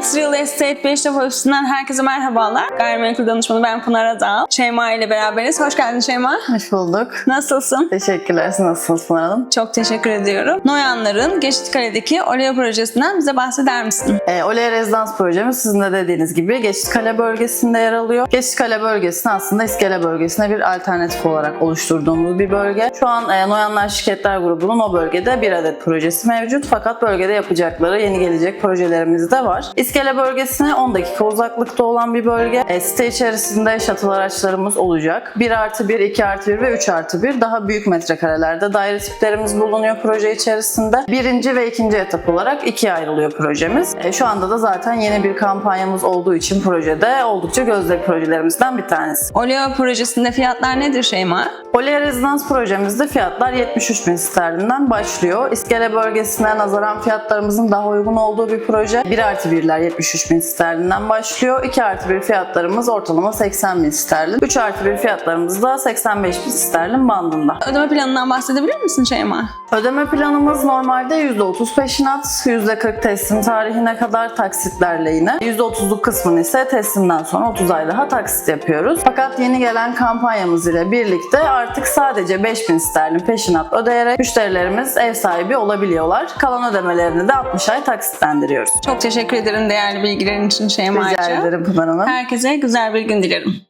X Real Estate Beştepe Ofisi'nden herkese merhabalar. Gayrimenkul danışmanı ben Pınar Adal. Şeyma ile beraberiz. Hoş geldin Şeyma. Hoş bulduk. Nasılsın? Teşekkürler. Siz nasılsınız Pınar Hanım? Çok teşekkür ediyorum. Noyanların Geçitkale'deki Oleo projesinden bize bahseder misin? E, Olaya Rezidans projemiz sizin de dediğiniz gibi Geçitkale bölgesinde yer alıyor. Geçitkale bölgesini aslında İskele bölgesine bir alternatif olarak oluşturduğumuz bir bölge. Şu an e, Noyanlar Şirketler grubunun o bölgede bir adet projesi mevcut. Fakat bölgede yapacakları yeni gelecek projelerimiz de var. İskele bölgesine 10 dakika uzaklıkta olan bir bölge. E, site içerisinde shuttle araçlarımız olacak. 1 artı 1, 2 artı 1 ve 3 artı 1 daha büyük metrekarelerde daire tiplerimiz bulunuyor proje içerisinde. Birinci ve ikinci etap olarak ikiye ayrılıyor projemiz. E, şu anda da zaten yeni bir kampanyamız olduğu için projede oldukça gözde projelerimizden bir tanesi. Oleo projesinde fiyatlar nedir Şeyma? Olaya Rezidans projemizde fiyatlar 73 bin sterlinden başlıyor. İskele bölgesine nazaran fiyatlarımızın daha uygun olduğu bir proje. 1 artı 1'ler 73 bin sterlinden başlıyor. 2 artı 1 fiyatlarımız ortalama 80 bin sterlin. 3 artı 1 fiyatlarımız da 85 bin sterlin bandında. Ödeme planından bahsedebilir misin Şeyma? Ödeme planımız normalde %30 peşinat, %40 teslim tarihine kadar taksitlerle yine. %30'luk kısmını ise teslimden sonra 30 ay daha taksit yapıyoruz. Fakat yeni gelen kampanyamız ile birlikte artık sadece 5000 sterlin peşinat ödeyerek müşterilerimiz ev sahibi olabiliyorlar. Kalan ödemelerini de 60 ay taksitlendiriyoruz. Çok teşekkür ederim değerli bilgilerin için Şeyma'cığım. Rica ederim Pınar Hanım. Herkese güzel bir gün dilerim.